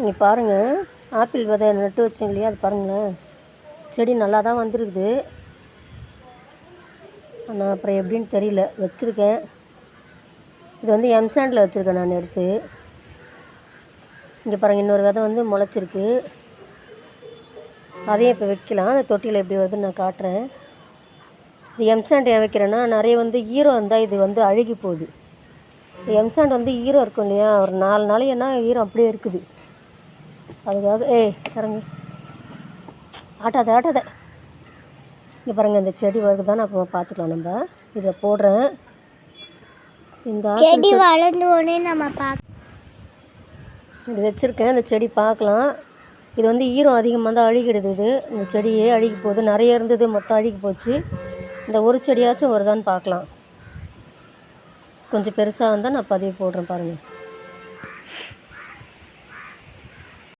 இங்கே பாருங்கள் ஆப்பிள் விதை நட்டு வச்சோம் இல்லையா? அது பாருங்களேன். செடி நல்லா தான் வந்துருக்குது. ஆனால் அப்புறம் எப்படின்னு தெரியல. வச்சுருக்கேன். இது வந்து எம்சாண்டில் வச்சுருக்கேன் நான் எடுத்து. இங்கே பாருங்கள் இன்னொரு விதை வந்து முளைச்சிருக்கு. அதையும் இப்போ வைக்கலாம். அந்த தொட்டியில் எப்படி வருதுன்னு நான் காட்டுறேன். இது எம்சாண்ட் ஏன் வைக்கிறேன்னா நிறைய வந்து ஈரம் இருந்தால் இது வந்து அழுகி போகுது. இந்த எம்சாண்ட் வந்து ஈரம் இருக்கும் இல்லையா? ஒரு நாலு நாள் என்ன ஈரம் அப்படியே இருக்குது. அதுக்காக ஏய் இறங்கு. ஆட்டாத ஆட்டாத. இங்கே பாருங்கள் இந்த செடி வருதுதான் அப்புறமா பார்த்துக்கலாம் நம்ம. இதை போடுறேன். இந்த செடி வளர்ந்த உடனே நம்ம பார்க்க இது வச்சுருக்கேன் இந்த செடி பார்க்கலாம். இது வந்து ஈரம் அதிகமாக தான் அழுகிடுது இது. இந்த செடியே அழுகி போகுது. நிறைய இருந்தது மொத்தம் அழுகி போச்சு. இந்த ஒரு செடியாச்சும் வருதான்னு பார்க்கலாம். கொஞ்சம் பெருசாக வந்தால் நான் பதிவு போடுறேன் பாருங்கள்